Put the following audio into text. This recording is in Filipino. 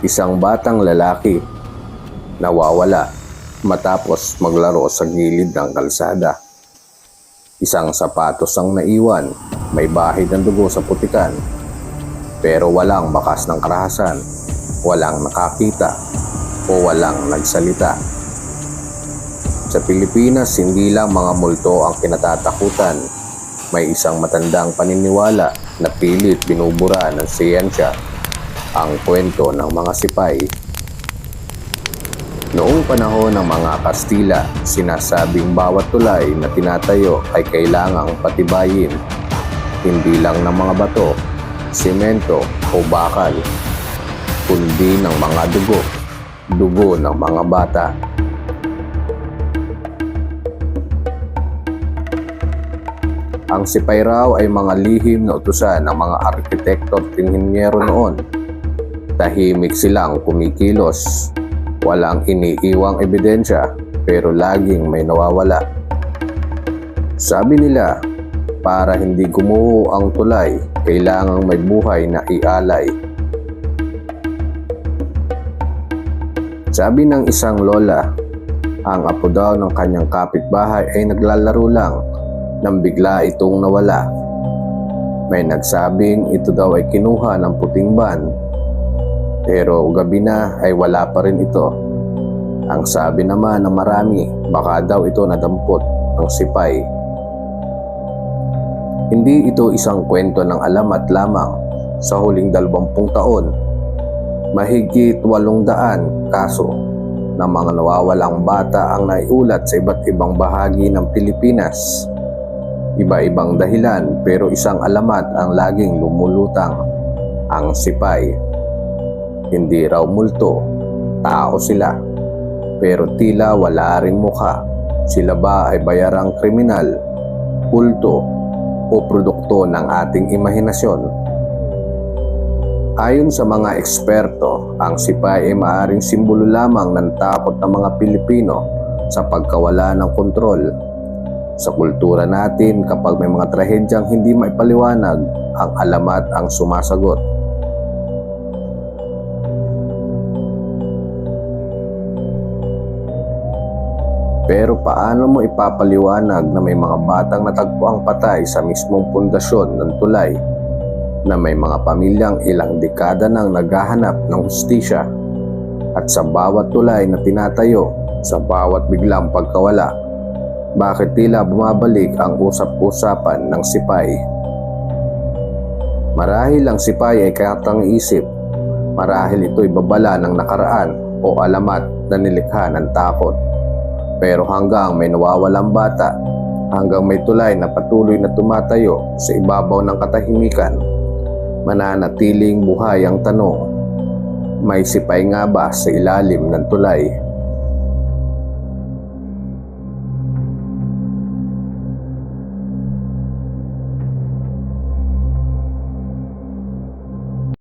Isang batang lalaki nawawala matapos maglaro sa gilid ng kalsada. Isang sapatos ang naiwan, may bahid ng dugo sa putikan. Pero walang bakas ng karahasan, walang nakakita o walang nagsalita. Sa Pilipinas, hindi lang mga multo ang kinatatakutan. May isang matandang paniniwala na pilit binubura ng siyensya ang kwento ng mga sipay. Noong panahon ng mga Kastila, sinasabing bawat tulay na tinatayo ay kailangang patibayin, hindi lang ng mga bato, simento o bakal, kundi ng mga dugo, dugo ng mga bata. Ang sipay raw ay mga lihim na utusan ng mga arkitekto at inhinyero noon. Tahimik silang kumikilos, walang iniiwang ebidensya pero laging may nawawala. Sabi nila, para hindi gumuho ang tulay, kailangang may buhay na ialay. Sabi ng isang lola, ang apo daw ng kanyang kapitbahay ay naglalaro lang nang bigla itong nawala. May nagsabing ito daw ay kinuha ng puting ban pero gabi na ay wala pa rin ito. Ang sabi naman ng marami, baka daw ito nadampot ng sipay. Hindi ito isang kwento ng alamat lamang sa huling dalawampung taon. Mahigit walong daan kaso ng mga nawawalang bata ang naiulat sa iba't ibang bahagi ng Pilipinas. Iba-ibang dahilan pero isang alamat ang laging lumulutang, ang sipay. Hindi raw multo, tao sila. Pero tila wala ring mukha. Sila ba ay bayarang kriminal, kulto, o produkto ng ating imahinasyon? Ayon sa mga eksperto, ang sipay ay maaaring simbolo lamang ng takot ng mga Pilipino sa pagkawala ng kontrol. Sa kultura natin, kapag may mga trahedyang hindi maipaliwanag, ang alamat ang sumasagot. Pero paano mo ipapaliwanag na may mga batang natagpo ang patay sa mismong pundasyon ng tulay na may mga pamilyang ilang dekada nang naghahanap ng hustisya at sa bawat tulay na tinatayo, sa bawat biglang pagkawala, bakit tila bumabalik ang usap-usapan ng sipay? Marahil ang sipay ay katang isip, marahil ito'y babala ng nakaraan o alamat na nilikha ng takot. Pero hanggang may nawawalang bata, hanggang may tulay na patuloy na tumatayo sa ibabaw ng katahimikan, mananatiling buhay ang tanong, may sipay nga ba sa ilalim ng tulay?